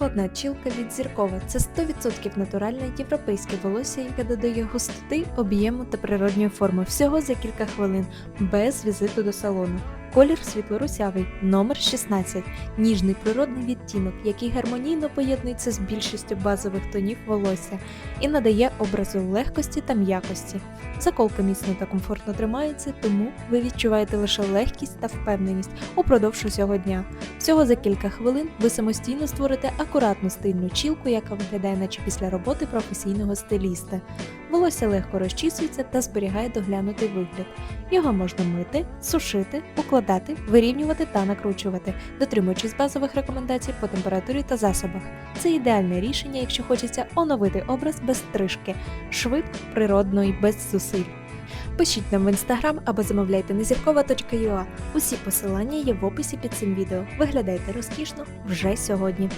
Складна чілка від зіркова це 100% натуральне європейське волосся, яке додає густоти, об'єму та природньої форми всього за кілька хвилин, без візиту до салону. Колір світло-русявий, номер 16, ніжний природний відтінок, який гармонійно поєднується з більшістю базових тонів волосся і надає образу легкості та м'якості. Заколка міцно та комфортно тримається, тому ви відчуваєте лише легкість та впевненість упродовж усього дня. Всього за кілька хвилин ви самостійно створите акуратну стильну чілку, яка виглядає наче після роботи професійного стиліста. Волосся легко розчісується та зберігає доглянутий вигляд. Його можна мити, сушити, укладати, вирівнювати та накручувати, дотримуючись базових рекомендацій по температурі та засобах. Це ідеальне рішення, якщо хочеться оновити образ без стрижки, швидко, природно і без зусиль. Пишіть нам в інстаграм або замовляйте незіркова.ua. Усі посилання є в описі під цим відео. Виглядайте розкішно вже сьогодні.